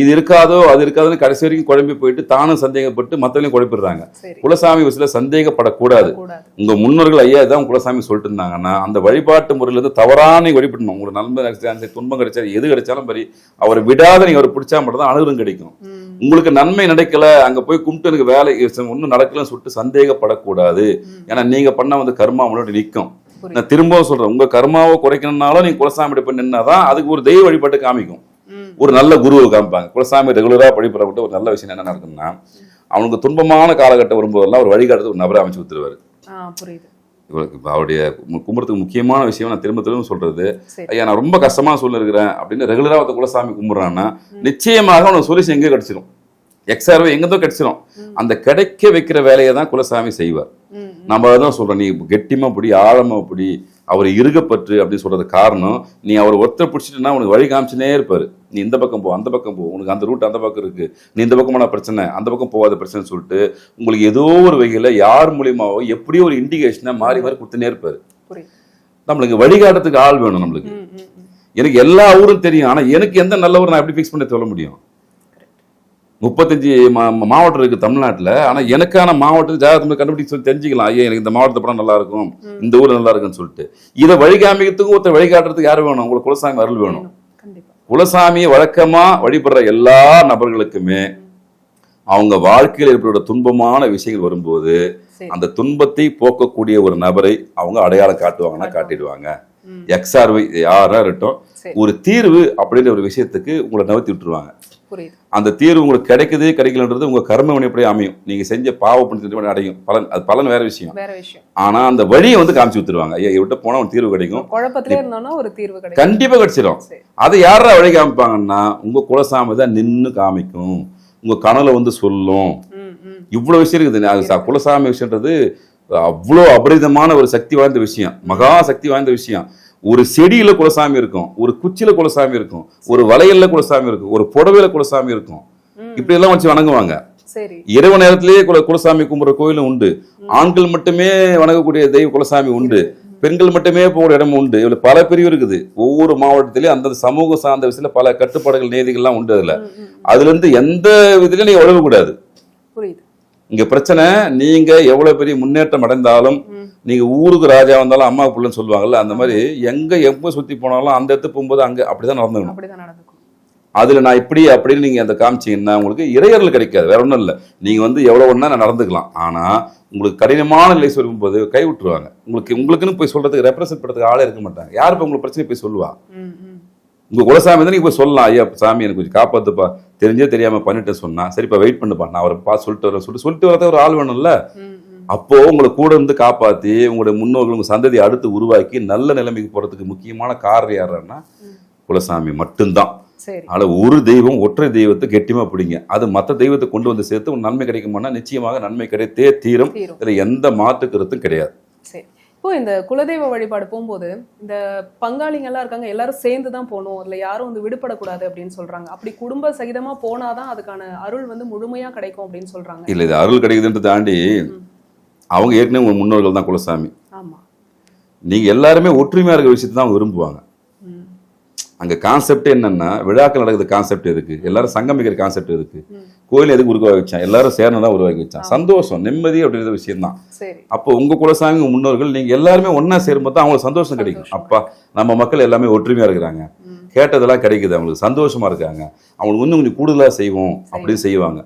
இது இருக்காதோ அது இருக்காதுன்னு கடைசி வரைக்கும் குழம்பி போயிட்டு தானும் சந்தேகப்பட்டு மத்தவங்களையும் குழப்பிடுறாங்க. குலசாமி விஷயத்துல சந்தேகப்படக்கூடாது.
கூடாது.
உங்க முன்னோர்கள் ஐயா இதான் குலசாமி சொல்லிட்டு இருந்தாங்கன்னா அந்த வழிபாட்டு முறையில இருந்து தவறான வழிபடணும். உங்களுக்கு நன்மை கிடைச்சா துன்பம் கிடைச்சா எது கிடைச்சாலும் சரி அவரை விடாத நீங்க அவரை பிடிச்சா மட்டும் தான் அனுகிரம் கிடைக்கும். உங்களுக்கு நன்மை நடக்கல அங்க போய் கும்பிட்டு எனக்கு வேலை ஒன்றும் நடக்கலன்னு சொல்லிட்டு சந்தேகப்படக்கூடாது. ஏன்னா நீங்க பண்ண வந்து கர்மா முன்னாடி நிற்கும். நான் திரும்பவும் சொல்றேன். உங்க கர்மாவை குறைக்கணும்னாலும் நீங்க குலசாமி போய் நின்னாதான் அதுக்கு ஒரு தெய்வ வழிபாட்டு காமிக்கும். ஒரு நல்ல குருவை காமிப்பாங்க. குலசாமி ரெகுலரா வழிபடப்பட்ட ஒரு நல்ல விஷயம் என்ன நடக்கும்னா அவனுக்கு துன்பமான காலகட்டம் வரும்போதெல்லாம் ஒரு வழிகாட்டுறது ஒரு நபரை அமைச்சு கொடுத்துருவாரு. அவருடைய கும்பிட்றதுக்கு முக்கியமான விஷயம் நான் திரும்ப திரும்ப சொல்றது ஐயா நான் ரொம்ப கஷ்டமா சொல்லிருக்கிறேன் அப்படின்னு ரெகுலரா ஒருத்த குலசாமி கும்பிடுறான்னா நிச்சயமாக அவனுக்கு சொல்யூஷன் எங்கே கிடைச்சிரும். எக்ஸார்வே எங்கேதோ கிடைச்சிரும். அந்த கிடைக்க வைக்கிற வேலையை தான் குலசாமி செய்வார். நம்ம அதான் சொல்றோம் நீ கெட்டிமா பிடி ஆழமா பிடி அவர் இருகப்பற்று அப்படின்னு சொல்றது காரணம் நீ அவர் ஒருத்தர் பிடிச்சிட்டுனா உனக்கு வழி காமிச்சுனே இருப்பாரு. நீ இந்த பக்கம் போ அந்த பக்கம் போ உனக்கு அந்த ரூட் அந்த பக்கம் இருக்கு. நீ இந்த பக்கமான பிரச்சனை அந்த பக்கம் போகாத பிரச்சனை சொல்லிட்டு உங்களுக்கு ஏதோ ஒரு வகையில யார் மூலியமாவோ எப்படியோ ஒரு இண்டிகேஷனை மாறி மாறி கொடுத்துனே இருப்பாரு. நம்மளுக்கு வழிகாட்டுறதுக்கு ஆள் வேணும் நம்மளுக்கு. எனக்கு எல்லா ஊரும் தெரியும் ஆனா எனக்கு எந்த நல்லவர் நான் எப்படி ஃபிக்ஸ் பண்ணி சொல்ல முடியும்? முப்பத்தஞ்சு மா- மாவட்டம் இருக்கு தமிழ்நாட்டுல. ஆனா எனக்கான மாவட்டத்தை ஜாதகத்தை கண்டுபிடிச்சு சொல்லி தெரிஞ்சுக்கலாம். ஐயா எனக்கு இந்த மாவட்டத்தை படம் நல்லா இருக்கும் இந்த ஊர் நல்லா இருக்குன்னு சொல்லிட்டு. இதை வழிகாமிக்கிறதுக்கும் ஒருத்தர் வழிகாட்டுறதுக்கு யார் வேணும்? உங்களுக்கு குலசாமி அருள் வேணும். குலசாமியை வழக்கமா வழிபடுற எல்லா நபர்களுக்குமே அவங்க வாழ்க்கையில் ஏற்படுற துன்பமான விஷயங்கள் வரும்போது அந்த துன்பத்தை போக்கக்கூடிய ஒரு நபரை அவங்க அடையாளம் காட்டுவாங்கன்னா காட்டிடுவாங்க. எக்ஸ்ஆர்வை யாரா இருக்கட்டும். ஒரு தீர்வு அப்படின்ற ஒரு விஷயத்துக்கு உங்களை நகர்த்தி விட்டுருவாங்க. அந்த தீர்வு உங்களுக்கு கிடைக்குது கிடைக்கலன்றது உங்க கர்ம வினைப்படி அமையும். நீங்க செஞ்ச பாவ புண்ணியத்தின் அடையும். பலன் அது பலன் வேற விஷயம்.
வேற விஷயம்.
ஆனா அந்த வழியை வந்து காமிச்சு விட்டுருவாங்க. ஐயா இவர்கிட்ட போனா ஒரு தீர்வு கிடைக்கும்.
குழப்பத்திலே இருந்தோம்னா ஒரு தீர்வு கிடைக்கும்.
கண்டிப்பா கிடைச்சிடும் அதை யாரா வழி காமிப்பாங்கன்னா உங்க குலசாமி தான் நின்னு காமிக்கும். உங்க கனவுல வந்து சொல்லும். இவ்வளவு விஷயம் இருக்குது. அது குலசாமி விஷயன்றது அவ்வளோ அபரிதமான ஒரு சக்தி வாய்ந்த விஷயம். மகா சக்தி வாய்ந்த விஷயம். ஒரு செடியில குலசாமி இருக்கும் ஒரு குச்சியில குலசாமி இருக்கும் ஒரு வளையல்ல குலசாமி இருக்கும் ஒரு புடவையில குலசாமி இருக்கும். இப்படி எல்லாம் வச்சு வணங்குவாங்க. இரவு நேரத்திலேயே குல குலசாமி கும்பிட்ற கோயிலும் உண்டு. ஆண்கள் மட்டுமே வணங்கக்கூடிய தெய்வ குலசாமி உண்டு. பெண்கள் மட்டுமே போகிற இடமும் உண்டு. இதுல பல பிரிவு இருக்குது. ஒவ்வொரு மாவட்டத்திலயும் அந்தந்த சமூகம் சார்ந்த விஷயத்துல பல கட்டுப்பாடுகள் நேதிகள்லாம் உண்டு அதுல. அதுல இருந்து எந்த விதத்திலும் நீங்க உழவக்கூடாது
புரியுது.
இங்க பிரச்சனை நீங்க எவ்வளவு பெரிய முன்னேற்றம் அடைந்தாலும். நீங்க ஊருக்கு ராஜா வந்தாலும் அம்மா புள்ளன்னு சொல்லுவாங்கல்ல அந்த மாதிரி எங்க எப்ப சுத்தி போனாலும் அந்த இடத்துக்கு போகும்போது அங்க அப்படிதான் நடந்துக்கணும். அதுல நான் இப்படி அப்படின்னு நீங்க அந்த காமிச்சீங்கன்னா உங்களுக்கு இறையர்கள் கிடைக்காது வேற ஒண்ணும் இல்ல. நீங்க வந்து எவ்வளவு நான் நடந்துக்கலாம். ஆனா உங்களுக்கு கடினமான நிலை சொல்லும்போது கை விட்டுருவாங்க. உங்களுக்கு உங்களுக்குன்னு போய் சொல்றதுக்கு ரெப்ரசென்ட் பண்றதுக்கு ஆளே இருக்க மாட்டாங்க. யார் இப்ப உங்களுக்கு பிரச்சனை போய் சொல்லுவா?
ம் ம்
உங்க குலசாமி வந்து நீங்க போய் சொல்லலாம். ஐயா சாமி எனக்கு கொஞ்சம் காப்பாத்துப்பா. தெரிஞ்சே தெரியாம பண்ணிட்டு சொன்னா சரிப்பா வெயிட் பண்ணுப்பா. நான் அவரை பார்த்து சொல்லிட்டு வரேன். சொல்லிட்டு சொல்லிட்டு வரத ஒரு ஆள் வேணும்ல. அப்போ உங்களை கூட இருந்து காப்பாத்தி உங்களுடைய முன்னோர்கள் உங்க சந்ததியை அடுத்து உருவாக்கி நல்ல நிலைமைக்கு போறதுக்கு முக்கியமான காரணம் யாருன்னா குலசாமி மட்டும்தான். அதனால ஒரு தெய்வம் ஒற்றை தெய்வத்தை கெட்டியமா பிடிங்க. அது மத்த தெய்வத்தை கொண்டு வந்து சேர்த்து நன்மை கிடைக்குமானா நிச்சயமாக நன்மை கிடைத்தே தீரும். இதுல எந்த மாற்று கருத்தும் கிடையாது.
சரி. இப்போ இந்த குலதெய்வ வழிபாடு போகும்போது இந்த பங்காளிங்க எல்லாம் இருக்காங்க எல்லாரும் சேர்ந்து தான் போகணும் அதுல யாரும் வந்து விடுபடக்கூடாது அப்படின்னு சொல்றாங்க. அப்படி குடும்ப சகிதமா போனாதான் அதுக்கான அருள் வந்து முழுமையா கிடைக்கும் அப்படின்னு சொல்றாங்க.
இல்ல இது அருள் கிடைக்குதுன்றது தாண்டி அவங்க ஏற்கனவே உங்க முன்னோர்கள் தான் குலசாமி.
ஆமா.
நீங்க எல்லாருமே ஒற்றுமையா இருக்கிற விஷயத்தை தான் அவங்க விரும்புவாங்க. அங்க கான்செப்ட் என்னன்னா விழாக்கள் நடக்குது கான்செப்ட் எதுக்கு? எல்லாரும் சங்கமிக்கிற கான்செப்ட்
ம்.
கோயில் எதுக்கு உருவாக்கி வச்சான்? எல்லாரும் தான் உருவாக்கி வச்சான். சந்தோஷம் நிம்மதி அப்படின்ற விஷயம் தான் அப்போ உங்க குலசாமி முன்னோர்கள் நீங்க எல்லாருமே ஒண்ணா சேரும்போது தான் அவங்களுக்கு சந்தோஷம் கிடைக்கும். அப்பா நம்ம மக்கள் எல்லாமே ஒற்றுமையா இருக்கிறாங்க. கேட்டதெல்லாம் கிடைக்குது அவங்களுக்கு. சந்தோஷமா இருக்காங்க. அவங்களுக்கு இன்னும் கொஞ்சம் கூடுதலா செய்வோம் அப்படின்னு செய்வாங்க.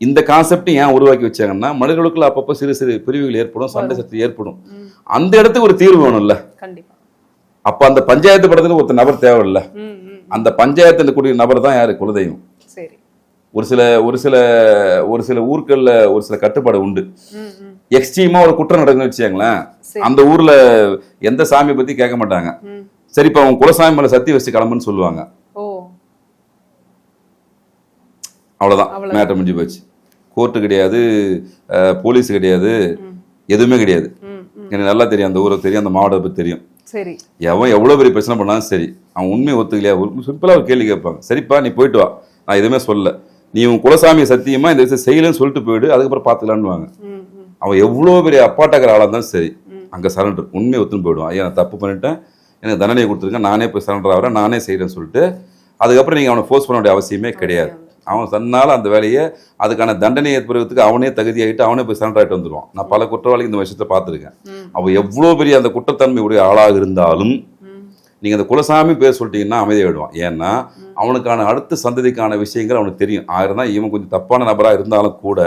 இந்த கான்செப்ட் ஏன் உருவாக்கி வச்சாங்கன்னா மனிதர்களுக்குள்ள அப்பப்போ சிறு சிறு பிரிவுகள் ஏற்படும் சண்டை சக்தி ஏற்படும். அந்த இடத்துக்கு ஒரு தீர்வு வேணும்ல.
கண்டிப்பா.
அப்ப அந்த பஞ்சாயத்து படத்துக்கு ஒருத்தர் நபர் தேவையில்ல. அந்த பஞ்சாயத்துல கூடிய நபர் தான் யாரு? குலதெய்வம். ஒரு சில ஒரு சில ஒரு சில ஊர்கள்ல ஒரு சில கட்டுப்பாடு உண்டு. எக்ஸ்ட்ரீமா ஒரு குற்றம் நடக்குதுன்னு வச்சுக்கோங்களேன் அந்த ஊர்ல எந்த சாமியை பத்தி கேட்க மாட்டாங்க. சரி இப்ப அவங்க குலசாமி மேல சத்தி வச்சு கிளம்புன்னு சொல்லுவாங்க. அவ்வளவுதான். மேட்டர் முடிஞ்சு போச்சு. கோர்ட்டு கிடையாது போலீஸ் கிடையாது எதுவுமே கிடையாது. எனக்கு நல்லா தெரியும் அந்த ஊரை தெரியும் அந்த மாவட்டத்தை பத்தி தெரியும்.
சரி.
எவன் எவ்வளவு பெரிய பிரச்சனை பண்ணாலும் சரி. அவன் உண்மையை ஒத்துக்கலையா? ஒரு சிம்பிளா ஒரு கேள்வி கேட்பாங்க சரிப்பா நீ போயிட்டு வா. நான் எதுவுமே சொல்லல. நீ உன் குலசாமி சத்தியமா இந்த விஷயம் செய்யலன்னு சொல்லிட்டு போயிடு. அதுக்கப்புறம்
ம்
அவன் எவ்வளோ பெரிய அப்பாட்டக்கிற ஆளாக இருந்தாலும் சரி அங்கே சரண்டர் உண்மையை ஒத்துன்னு போயிடுவான். ஐயா நான் தப்பு பண்ணிட்டேன். எனக்கு தண்டனையை கொடுத்துருக்கேன் நானே போய் சரண்டர் ஆகிறேன். நானே செய்கிறேன்னு சொல்லிட்டு அதுக்கப்புறம் நீங்கள் அவனை ஃபோர்ஸ் பண்ண வேண்டிய அவசியமே கிடையாது. அவன் தன்னால் அந்த வேலையை அதுக்கான தண்டனையை பெறுவதற்கு அவனே தகுதியாகிட்டு அவனே போய் சரண்டர் ஆகிட்டு வந்துடுவான். நான் பல குற்றவாளிகள் இந்த விஷயத்தை பார்த்துருக்கேன். அவன் எவ்வளோ பெரிய அந்த குற்றத்தன்மை உடைய ஆளாக இருந்தாலும் நீங்கள் அந்த குலசாமி பேர் சொல்லிட்டீங்கன்னா அமைதியாகிடுவான் ஏன்னா அவனுக்கான அடுத்த சந்ததிக்கான விஷயங்கள் அவனுக்கு தெரியும். ஆயிரம் தான் இவன் கொஞ்சம் தப்பான நபராக இருந்தாலும் கூட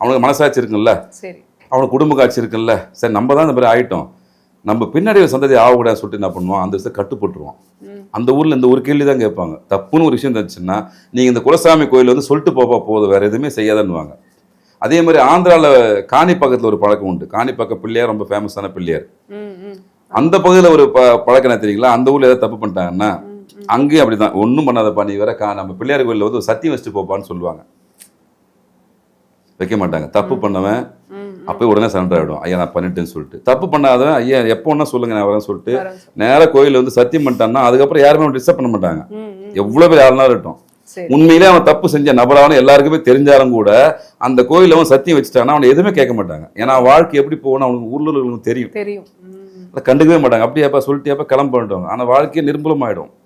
அவனுக்கு மனசாட்சி இருக்குல்ல
சரி.
அவனுக்கு குடும்ப காட்சி இருக்குல்ல சரி நம்ம தான் இந்த மாதிரி ஆயிட்டோம். நம்ம பின்னாடி ஒரு சந்ததி ஆகக்கூடாதுன்னு சொல்லிட்டு என்ன பண்ணுவான்? அந்த விஷயத்தை கட்டுப்பட்டுருவான் அந்த ஊர்ல இந்த ஒரு கேள்வி தான் கேட்பாங்க. தப்புன்னு ஒரு விஷயம் இருந்துச்சுன்னா நீங்க இந்த குலசாமி கோயில் வந்து சொல்லிட்டு போப்பா போதும் வேற எதுவுமே செய்யாதன்னுவாங்க. அதே மாதிரி ஆந்திரால காணி பக்கத்துல ஒரு பழக்கம் உண்டு. காணி பக்க பிள்ளையார் ரொம்ப ஃபேமஸான பிள்ளையார். அந்த பகுதியில் ஒரு ப பழக்கம் என்ன தெரியுங்களா? அந்த ஊர்ல ஏதாவது தப்பு பண்ணிட்டாங்கன்னா அங்கேயும் அப்படிதான். ஒன்றும் பண்ணாதப்பா நீ வேற கா நம்ம பிள்ளையார் கோயிலில் வந்து சத்தியம் வச்சுட்டு போப்பான்னு சொல்லுவாங்க. வைக்க மாட்டாங்க. தப்பு பண்ணவன் அப்போ உடனே சரண்டர் ஆகிடும் ஐயா நான் பண்ணிட்டேன்னு சொல்லிட்டு. தப்பு பண்ணாதவன் ஐயா எப்போ ஒன்றா சொல்லுங்க நான் சொல்லிட்டு.
வரேன் சொல்லு.
நேரா கோயில்ல வந்து சத்தியம் பண்ணிட்டான்னா அதுக்கப்புறம் யாருமே டிஸ்டர்ப் பண்ண மாட்டாங்க. எவ்வளவு பேர் யாருனாலும் இருக்கட்டும். உண்மையிலே அவன் தப்பு செஞ்ச நபரான எல்லாருக்குமே தெரிஞ்சாலும் கூட அந்த கோயில்ல அவன் சத்தியம் வச்சுட்டான்னா அவனை எதுவுமே கேட்க மாட்டாங்க. ஏன்னா வாழ்க்கை எப்படி போகணும் அவனுக்கு ஊர்ல தெரியும்.
தெரியும்.
கண்டுக்கவே மாட்டாங்க. அப்படியாப்பா சொல்லிட்டியாப்பா கிளம்ப ஆனா வாழ்க்கையே நிர்மூலமாயிடும். அது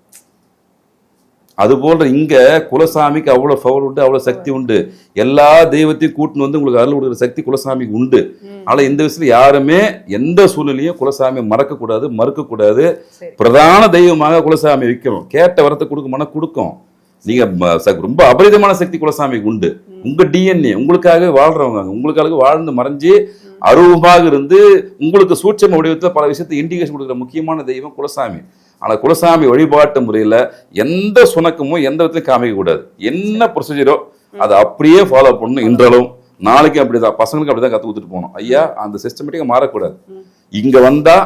போன்ற இங்க குலசாமிக்கு அவ்வளவு பவர் உண்டு அவ்வளவு சக்தி உண்டு. எல்லா தெய்வத்தையும் கூட்டின்னு வந்து உங்களுக்கு அருள் கொடுக்குற சக்தி குலசாமிக்கு உண்டு. ஆனா இந்த விஷயத்துல யாருமே எந்த சூழ்நிலையும் குலசாமியை மறக்க கூடாது மறுக்க கூடாது
சரி.
பிரதான தெய்வமாக குலசாமி வைக்கணும் கேட்ட வரத்தை கொடுக்குமானா கொடுக்கும். நீங்க ம- ச- ரொம்ப அபரிதமான சக்தி குலசாமிக்கு உண்டு. உங்க டிஎன்ஏ உங்களுக்காகவே வாழ்றவங்க உங்களுக்காக வாழ்ந்து மறைஞ்சு அருவமாக இருந்து உங்களுக்கு சூட்சம வடிவத்தில் பல விஷயத்தை இண்டிகேஷன் கொடுக்குற முக்கியமான தெய்வம் குலசாமி. ஆனா குலசாமி வழிபாட்டு முறையில எந்த சுணக்கமும் எந்த விதத்திலும் காமிக்க கூடாது என்ன ப்ரொசீஜரோ அதை அப்படியே ஃபாலோ பண்ணணும் இன்றளவும். நாளைக்கு அப்படிதான் பசங்களுக்கு அப்படிதான் கத்து கொடுத்துட்டு போகணும். ஐயா அந்த சிஸ்டமேட்டிக்கா மாறக்கூடாது. இங்க வந்தா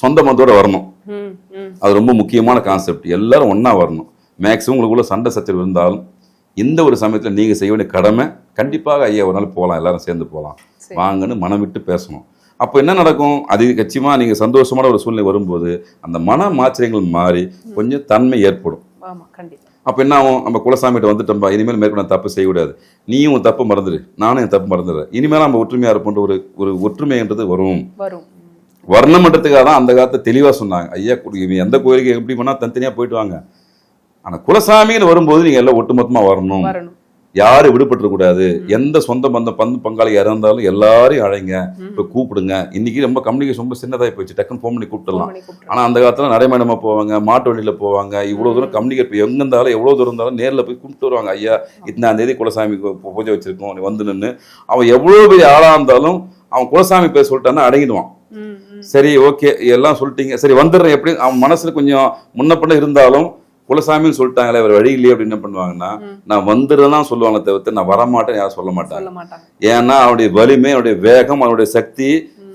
சொந்த மந்தோட வரணும். அது ரொம்ப முக்கியமான கான்செப்ட் எல்லாரும் ஒண்ணா வரணும். மேக்ஸிமம் உங்களுக்குள்ள சண்டை சச்சரவு இருந்தாலும் இந்த ஒரு சமயத்துல நீங்க செய்ய வேண்டிய கடமை கண்டிப்பாக ஐயா ஒரு நாள் போகலாம் எல்லாரும் சேர்ந்து போகலாம். வாங்கன்னு மனம் விட்டு பேசணும். அப்போ என்ன நடக்கும்? அதிகட்சியமா நீங்க சந்தோஷமான ஒரு சூழ்நிலை வரும்போது அந்த மன மாச்சரியங்கள் மாறி கொஞ்சம் தன்மை ஏற்படும். அப்போ என்ன ஆகும்? நம்ம குலசாமிகிட்ட வந்துட்டோம்பா இனிமேல் மேற்கொண்டு தப்பு செய்யக்கூடாது. நீயும் உன் தப்பு மறந்துடு. நானும் என் தப்பு மறந்துடுறேன். இனிமேல் நம்ம ஒற்றுமையா இருப்போன்ற ஒரு ஒரு ஒற்றுமைன்றது வரும். வர்ணமன்றத்துக்காக தான் அந்த காலத்தை தெளிவாக சொன்னாங்க. ஐயா எந்த கோயிலுக்கு எப்படி பண்ணால் தனித்தனியாக போயிட்டு வாங்க. ஆனால் குலசாமின்னு வரும்போது நீங்கள் எல்லாம் ஒட்டுமொத்தமாக வரணும். யாரும் விடுபட்டுறக்கூடாது எந்த சொந்த பந்த பந்து பங்காளி யாரா இருந்தாலும் எல்லாரையும் அழைங்க. இப்போ கூப்பிடுங்க. இன்னைக்கு ரொம்ப கம்யூனிகேஷன் ரொம்ப சின்னதாகி போயிடுச்சு டக்குன்னு ஃபோன் பண்ணி கூப்பிட்டுலாம்
பண்ணி கூப்பிட்டு
ஆனால் அந்த காலத்தில் நடைமயணமாக போவாங்க. மாட்டு வண்டியில் போவாங்க. இவ்வளோ தூரம் கம்யூனிகேட் இப்போ எங்கே இருந்தாலும் எவ்வளோ தூரம் இருந்தாலும் நேரில் போய் கூப்பிட்டு வருவாங்க. ஐயா இத்தனாம் தேதி குலசாமி பூஜை வச்சிருக்கோம். நீ வந்து நின்று அவன் எவ்வளோ பெரிய ஆளாக இருந்தாலும் அவன் குலசாமி பேர் சொல்லிட்டான்னா அடங்கிடுவான். சரி ஓகே எல்லாம் சொல்லிட்டீங்க. சரி வந்துடுறேன். எப்படி? அவன் மனசுல கொஞ்சம் முன்ன பின்ன இருந்தாலும் குலசாமின்னு சொல்லிட்டாங்களே வேற வழி இல்லையே அப்படின்னு என்ன பண்ணுவாங்கன்னா நான் வந்துடுறேன் தான் சொல்லுவாங்க தவிர்த்து நான் வரமாட்டேன் யாரும் சொல்ல மாட்டாங்க. ஏன்னா அவனுடைய வலிமை அவனுடைய வேகம் அவனுடைய சக்தி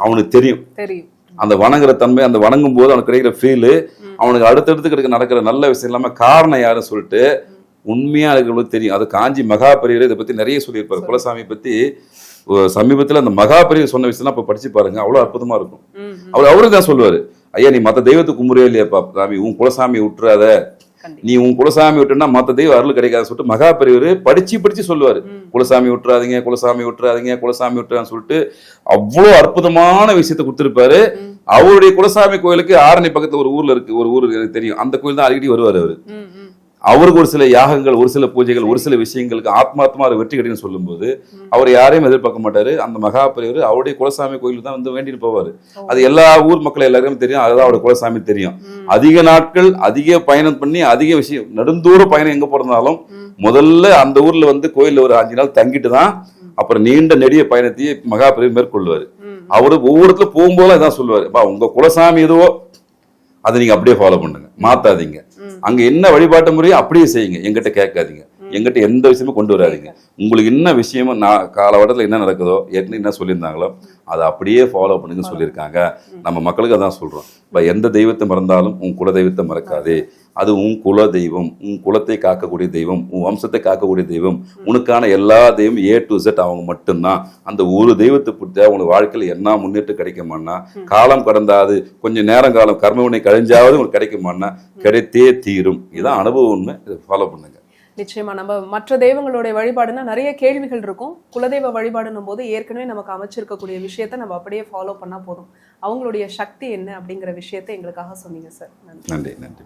அவனுக்கு தெரியும்.
தெரியும்.
அந்த வணங்குற தன்மை அந்த வணங்கும் போது அவனுக்கு கிடைக்கிற ஃபீலு அவனுக்கு அடுத்தடுத்து கிடைக்க நடக்கிற நல்ல விஷயம் இல்லாம காரணம் யாருன்னு சொல்லிட்டு உண்மையா இருக்கிறவங்களுக்கு தெரியும். அது காஞ்சி மகா பெரியவர் இதை பத்தி நிறைய சொல்லியிருப்பாரு. குலசாமி பத்தி சமீபத்துல அந்த மகா பெரியவர் சொன்ன விஷயம்லாம் இப்ப படிச்சு பாருங்க. அவ்வளவு அற்புதமா இருக்கும். அவர் அவரு தான் சொல்லுவாரு. ஐயா நீ மத்த தெய்வத்தை கும்பிடுவே இல்லையாப்பா? சாமி உன் குலசாமி விட்டுறாத நீ உன் குலசாமி விட்டுனா மத்த தெய்வம் அருள் கிடைக்காதுன்னு சொல்லிட்டு மகா பெரியவர் படிச்சு படிச்சு சொல்லுவாரு. குலசாமி விட்டுறாதீங்க குலசாமி விட்டுறாதீங்க குலசாமி விட்டுறான்னு சொல்லிட்டு அவ்வளோ அற்புதமான விஷயத்தை கொடுத்திருப்பாரு. அவருடைய குலசாமி கோயிலுக்கு ஆரணி பக்கத்துல ஒரு ஊர்ல இருக்கு ஒரு ஊர் எனக்கு தெரியும். அந்த கோயில் தான் அடிக்கடி வருவார் அவரு. அவருக்கு ஒரு சில யாகங்கள் ஒரு சில பூஜைகள் ஒரு சில விஷயங்களுக்கு ஆத்மாத்மா அவர் வெற்றி கிடைக்கும் சொல்லும்போது அவர் யாரையும் எதிர்பார்க்க மாட்டாரு. அந்த மகா பெரியவர் அவருடைய குலசாமி கோயிலுக்கு தான் வந்து வேண்டிட்டு போவாரு. அது எல்லா ஊர் மக்கள் எல்லாருக்குமே தெரியும். அதுதான் அவருடைய குலசாமி தெரியும். அதிக நாட்கள் அதிக பயணம் பண்ணி அதிக விஷயம் நெடுந்தூர பயணம் எங்க போறதாலும் முதல்ல அந்த ஊர்ல வந்து கோயில்ல ஒரு அஞ்சு நாள் தங்கிட்டு தான் அப்புறம் நீண்ட நெடிய பயணத்தையே மகா பெரியவர் மேற்கொள்வாரு அவரு ஒவ்வொரு இடத்துல போகும்போதெல்லாம் இதான் சொல்லுவாரு. "அப்பா, உங்க குலசாமி எதுவோ அதை நீங்க அப்படியே ஃபாலோ பண்ணுங்க. மாத்தாதீங்க. அங்க என்ன வழிபாட்டு முறையோ அப்படியே செய்யுங்க. எங்கிட்ட கேட்காதீங்க. எங்கிட்ட எந்த விஷயமும் கொண்டு வராதீங்க. உங்களுக்கு என்ன விஷயமும் நான் காலவட்டத்தில் என்ன நடக்குதோ ஏற்கனவே என்ன சொல்லியிருந்தாங்களோ அதை அப்படியே ஃபாலோ பண்ணுங்கன்னு சொல்லியிருக்காங்க. நம்ம மக்களுக்கு அதான் சொல்றோம். இப்போ எந்த தெய்வத்தை மறந்தாலும் உன் குல தெய்வத்தை மறக்காதே. அது உன் குல தெய்வம் உன் குலத்தை காக்கக்கூடிய தெய்வம் உன் வம்சத்தை காக்கக்கூடிய தெய்வம். உனக்கான எல்லா தெய்வம் ஏ டு செட் அவங்க மட்டும்தான். அந்த ஒரு தெய்வத்தை பிடிச்சா உனக்கு வாழ்க்கையில் என்ன முன்னேற்றம் கிடைக்குமான்னா காலம் கடந்தாது கொஞ்சம் நேரம் காலம் கர்மவினை கழிஞ்சாவது உங்களுக்கு கிடைக்குமான்னா கிடைத்தே தீரும். இதான் அனுபவம் உண்மை. இதை ஃபாலோ பண்ணுங்க.
நிச்சயமா நம்ம மற்ற தெய்வங்களுடைய வழிபாடுனா நிறைய கேள்விகள் இருக்கும். குலதெய்வ வழிபாடுன்னும் போது ஏற்கனவே நமக்கு அமைச்சிருக்கக்கூடிய விஷயத்த நம்ம அப்படியே ஃபாலோ பண்ணா போதும். அவங்களுடைய சக்தி என்ன அப்படிங்கிற விஷயத்தை எங்களுக்காக சொன்னீங்க சார். நன்றி.
நன்றி நன்றி